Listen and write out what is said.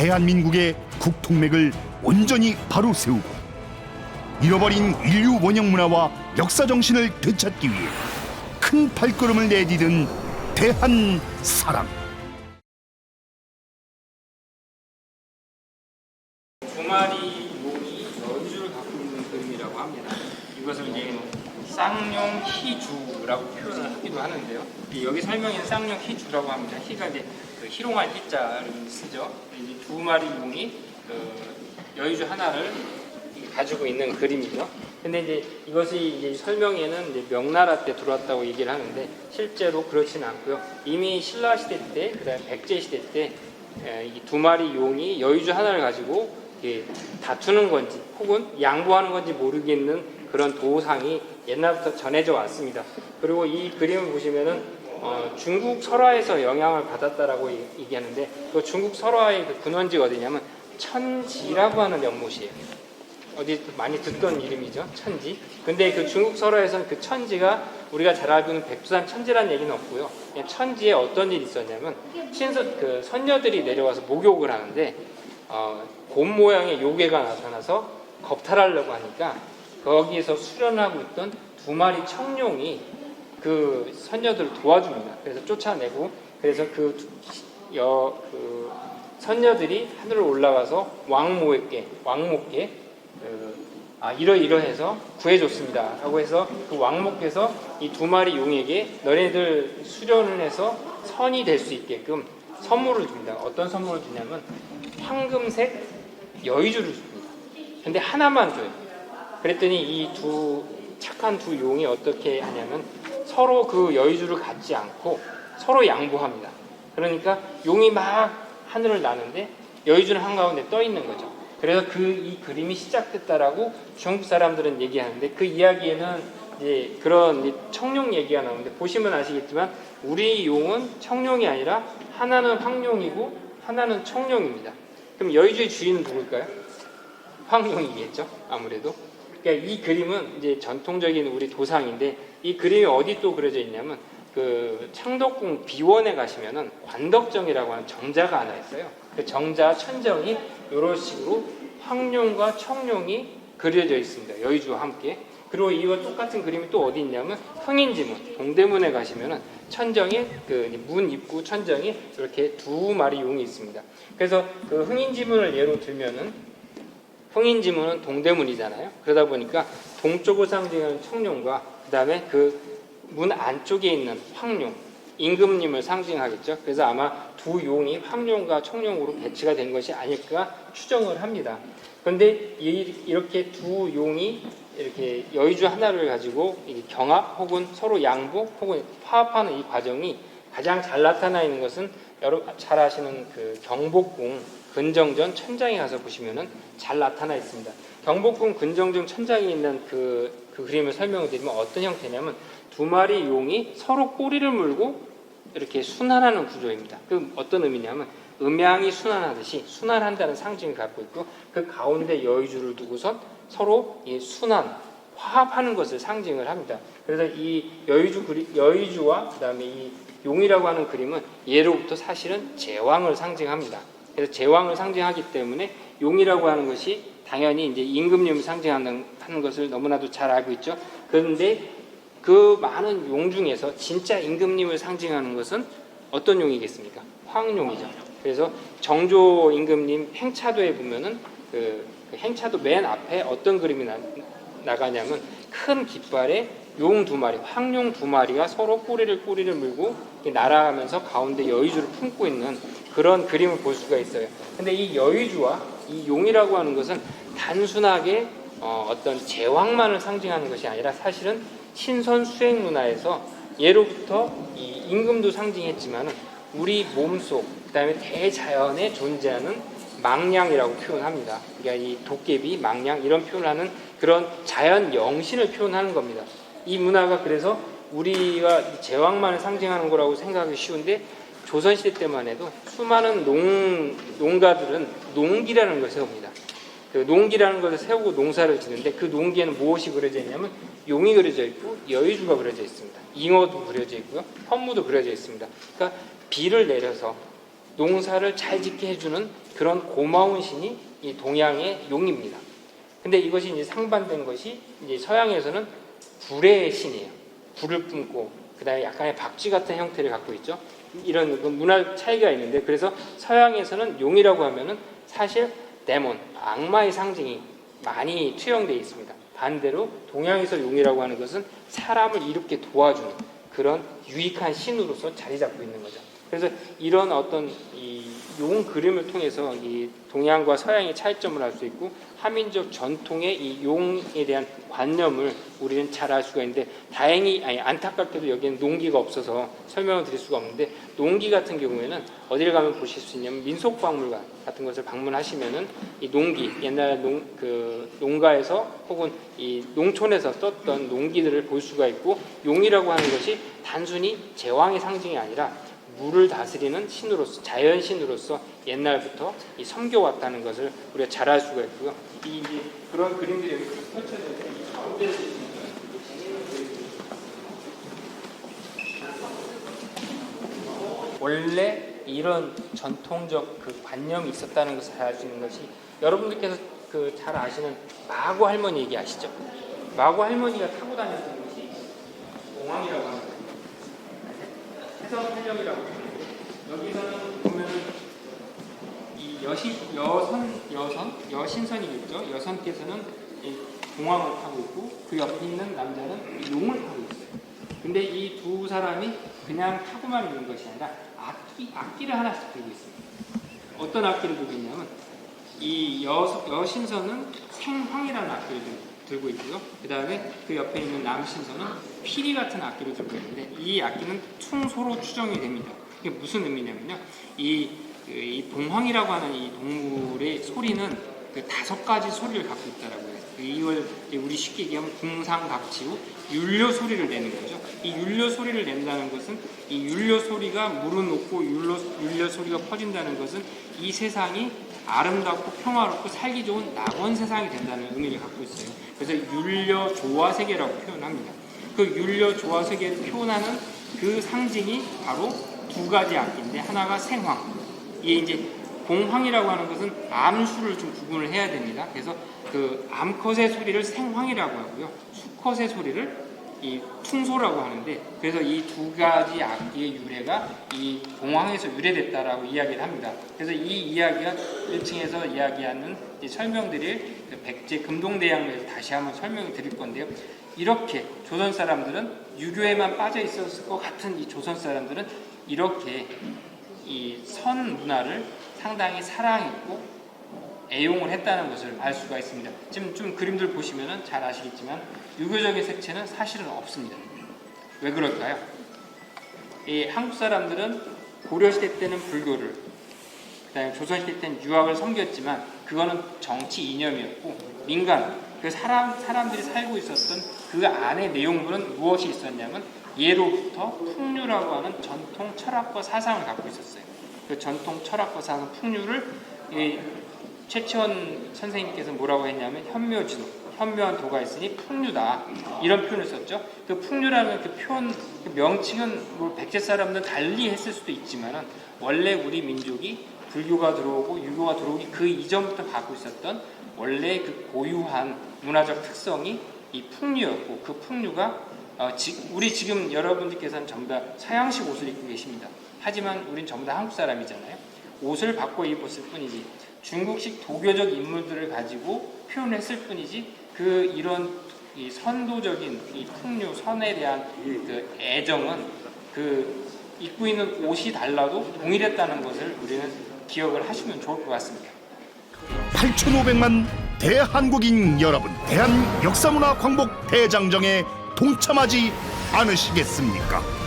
대한민국의 국통맥을 온전히 바로 세우고 잃어버린 인류 원형 문화와 역사 정신을 되찾기 위해 큰 발걸음을 내디딘 대한 사람. 두 마리 용이 여주를 갖고 있는 그림이라고 합니다. 이것을 이제 쌍용 희주라고 표현을 하기도 하는데요. 이 여기 설명에는 쌍용 희주라고 합니다. 희가 이제 그 희롱할 희자를 쓰죠. 두 마리 용이 그 여의주 하나를 가지고 있는 그림이죠. 근데 이제 이것이 이제 설명에는 이제 명나라 때 들어왔다고 얘기를 하는데 실제로 그렇지는 않고요. 이미 신라 시대 때, 그다음에 백제 시대 때 이 두 마리 용이 여의주 하나를 가지고 다투는 건지 혹은 양보하는 건지 모르겠는 그런 도상이 옛날부터 전해져 왔습니다. 그리고 이 그림을 보시면은 어, 중국 설화에서 영향을 받았다라고 얘- 얘기하는데 그 중국 설화의 그 근원지가 어디냐면 천지라고 하는 연못이에요. 어디 많이 듣던 이름이죠 천지 근데 그 중국 설화에서는 그 천지가 우리가 잘 알고 있는 백두산 천지라는 얘기는 없고요 천지에 어떤 일이 있었냐면 신선 그 선녀들이 내려와서 목욕을 하는데 어, 곰 모양의 요괴가 나타나서 겁탈하려고 하니까 거기에서 수련하고 있던 두 마리 청룡이 그 선녀들을 도와줍니다 그래서 쫓아내고 그래서 그, 두- 여, 그 선녀들이 하늘로 올라가서 왕모에게 왕모께 그, 아 이러이러해서 구해줬습니다. 라고 해서 그 왕목께서 이 두 마리 용에게 너네들 수련을 해서 선이 될 수 있게끔 선물을 줍니다. 어떤 선물을 주냐면 황금색 여의주를 줍니다. 근데 하나만 줘요. 그랬더니 이 두 착한 두 용이 어떻게 하냐면 서로 그 여의주를 갖지 않고 서로 양보합니다. 그러니까 용이 막 하늘을 나는데 여의주는 한가운데 떠 있는 거죠. 그래서 그 이 그림이 시작됐다라고 중국 사람들은 얘기하는데 그 이야기에는 이제 그런 이 청룡 얘기가 나오는데 보시면 아시겠지만 우리 용은 청룡이 아니라 하나는 황룡이고 하나는 청룡입니다. 그럼 여의주의 주인은 누굴까요? 황룡이겠죠. 아무래도. 그러니까 이 그림은 이제 전통적인 우리 도상인데 이 그림이 어디 또 그려져 있냐면 그 창덕궁 비원에 가시면은 관덕정이라고 하는 정자가 하나 있어요. 그 정자 천정이 이런 식으로 황룡과 청룡이 그려져 있습니다. 여의주와 함께. 그리고 이와 똑같은 그림이 또 어디 있냐면 흥인지문 동대문에 가시면은 천정에 그 문 입구 천정에 이렇게 두 마리 용이 있습니다. 그래서 그 흥인지문을 예로 들면은 흥인지문은 동대문이잖아요. 그러다 보니까 동쪽을 상징하는 청룡과 그 다음에 그 문 안쪽에 있는 황룡, 임금님을 상징하겠죠. 그래서 아마 두 용이 황룡과 청룡으로 배치가 된 것이 아닐까 추정을 합니다. 그런데 이- 이렇게 두 용이 이렇게 여의주 하나를 가지고 경합 혹은 서로 양보 혹은 화합하는 이 과정이 가장 잘 나타나 있는 것은 여러분 잘 아시는 그 경복궁 근정전 천장에 가서 보시면은 잘 나타나 있습니다. 경복궁 근정전 천장에 있는 그, 그 그림을 설명을 드리면 어떤 형태냐면 두 마리 용이 서로 꼬리를 물고 이렇게 순환하는 구조입니다. 그 어떤 의미냐면 음양이 순환하듯이 순환한다는 상징을 갖고 있고 그 가운데 여의주를 두고선 서로 이 순환 화합하는 것을 상징을 합니다. 그래서 이 여의주 그리, 여의주와 그다음에 이 용이라고 하는 그림은 예로부터 사실은 제왕을 상징합니다. 그래서 제왕을 상징하기 때문에 용이라고 하는 것이 당연히 이제 임금님을 상징하는 하는 것을 너무나도 잘 알고 있죠. 그런데 그 많은 용 중에서 진짜 임금님을 상징하는 것은 어떤 용이겠습니까? 황용이죠. 그래서 정조 임금님 행차도에 보면은 그, 그 행차도 맨 앞에 어떤 그림이 나, 나가냐면 큰 깃발에 용 두 마리, 황용 두 마리가 서로 꼬리를 꼬리를 물고 날아가면서 가운데 여의주를 품고 있는 그런 그림을 볼 수가 있어요. 근데 이 여의주와 이 용이라고 하는 것은 단순하게 어, 어떤 제왕만을 상징하는 것이 아니라 사실은 신선 수행 문화에서 예로부터 이 임금도 상징했지만은 우리 몸속 그다음에 대자연에 존재하는 망량이라고 표현합니다. 그러니까 이 도깨비, 망량 이런 표현하는 그런 자연 영신을 표현하는 겁니다. 이 문화가 그래서 우리가 제왕만을 상징하는 거라고 생각하기 쉬운데 조선시대 때만 해도 수많은 농, 농가들은 농기라는 걸 세웁니다. 그 농기라는 것을 세우고 농사를 짓는데 그 농기에는 무엇이 그려져 있냐면 용이 그려져 있고 여의주가 그려져 있습니다. 잉어도 그려져 있고요. 현무도 그려져 있습니다. 그러니까 비를 내려서 농사를 잘 짓게 해주는 그런 고마운 신이 이 동양의 용입니다. 근데 이것이 이제 상반된 것이 이제 서양에서는 불의 신이에요. 불을 뿜고 그 다음에 약간의 박쥐 같은 형태를 갖고 있죠. 이런 그 문화 차이가 있는데 그래서 서양에서는 용이라고 하면은 사실 데몬 악마의 상징이 많이 투영되어 있습니다. 반대로 동양에서 용이라고 하는 것은 사람을 이롭게 도와주는 그런 유익한 신으로서 자리 잡고 있는 거죠. 그래서 이런 어떤 이 용 그림을 통해서 이 동양과 서양의 차이점을 알 수 있고 한민족 전통의 이 용에 대한 관념을 우리는 잘 알 수가 있는데 다행히 아니 안타깝게도 여기는 농기가 없어서 설명을 드릴 수가 없는데 농기 같은 경우에는 어디를 가면 보실 수 있냐면 민속박물관 같은 것을 방문하시면은 이 농기 옛날 농 그 농가에서 혹은 이 농촌에서 썼던 농기들을 볼 수가 있고 용이라고 하는 것이 단순히 제왕의 상징이 아니라 물을 다스리는 신으로서 자연 신으로서 옛날부터 이 섬겨왔다는 것을 우리가 잘 알 수가 있고요. 이 이제 그런 그림들이 펼쳐져 있는 이 원래 이런 전통적 그 관념이 있었다는 것을 알수 있는 것이 여러분들께서 그 잘 아시는 마고 할머니 얘기 아시죠? 마고 할머니가 타고 다녔던 것이 공항이라고 거 활력이라고 하는데 여기서는 보면은 이 여신 여선 여선 여신선이겠죠. 여선께서는 이 공항을 타고 있고 그 옆에 있는 남자는 이 용을 타고 있어요. 근데 이 두 사람이 그냥 타고만 있는 것이 아니라 악기 악기를 하나씩 들고 있습니다. 어떤 악기를 들고 있냐면 이 여, 여신선은 생황이라는 악기를 들- 들고 있고요. 그 다음에 그 옆에 있는 남신선은 피리 같은 악기를 들고 있는데 이 악기는 충소로 추정이 됩니다. 이게 무슨 의미냐면요. 이, 그, 이 봉황이라고 하는 이 동물의 소리는 그 다섯 가지 소리를 갖고 있다라고 해요. 그 이걸 우리 쉽게 얘기하면 궁상각지후 율료 소리를 내는 거죠. 이 율료 소리를 낸다는 것은 이 율료 소리가 물은 높고 율료, 율료 소리가 퍼진다는 것은 이 세상이 아름답고 평화롭고 살기 좋은 낙원 세상이 된다는 의미를 갖고 있어요. 그래서 율려 조화 세계라고 표현합니다. 그 율려 조화 세계를 표현하는 그 상징이 바로 두 가지 악기인데 하나가 생황. 이게 이제 공황이라고 하는 것은 암수를 좀 구분을 해야 됩니다. 그래서 그 암컷의 소리를 생황이라고 하고요. 수컷의 소리를 이 퉁소라고 하는데 그래서 이 두 가지 악기의 유래가 이 공황에서 유래됐다라고 이야기를 합니다. 그래서 이 이야기가 1층에서 이야기하는 이 설명드릴 그 백제 금동대왕에서 다시 한번 설명을 드릴 건데요. 이렇게 조선 사람들은 유교에만 빠져 있었을 것 같은 이 조선 사람들은 이렇게 이 선 문화를 상당히 사랑했고 애용을 했다는 것을 알 수가 있습니다. 지금 좀 그림들 보시면은 잘 아시겠지만 유교적인 색채는 사실은 없습니다. 왜 그럴까요? 이 한국 사람들은 고려 시대 때는 불교를 그다음에 조선 시대 때는 유학을 섬겼지만 그거는 정치 이념이었고 민간 그 사람 사람들이 살고 있었던 그 안의 내용물은 무엇이 있었냐면 예로부터 풍류라고 하는 전통 철학과 사상을 갖고 있었어요. 그 전통 철학과 사상 풍류를 이 최치원 선생님께서 뭐라고 했냐면 현묘지도, 현묘한 도가 있으니 풍류다 이런 표현을 썼죠. 그 풍류라는 그 표현, 그 명칭은 뭐 백제 사람들은 달리 했을 수도 있지만은 원래 우리 민족이 불교가 들어오고 유교가 들어오기 그 이전부터 갖고 있었던 원래 그 고유한 문화적 특성이 이 풍류였고 그 풍류가 어, 지, 우리 지금 여러분들께서는 전부 다 서양식 옷을 입고 계십니다. 하지만 우린 전부 다 한국 사람이잖아요. 옷을 바꿔 입었을 뿐이지 중국식 도교적 인물들을 가지고 표현했을 뿐이지 그 이런 이 선도적인 이 풍류 선에 대한 그 애정은 그 입고 있는 옷이 달라도 동일했다는 것을 우리는 기억을 하시면 좋을 것 같습니다. 8,500만 대한국인 여러분, 대한 역사문화 광복 대장정에 동참하지 않으시겠습니까?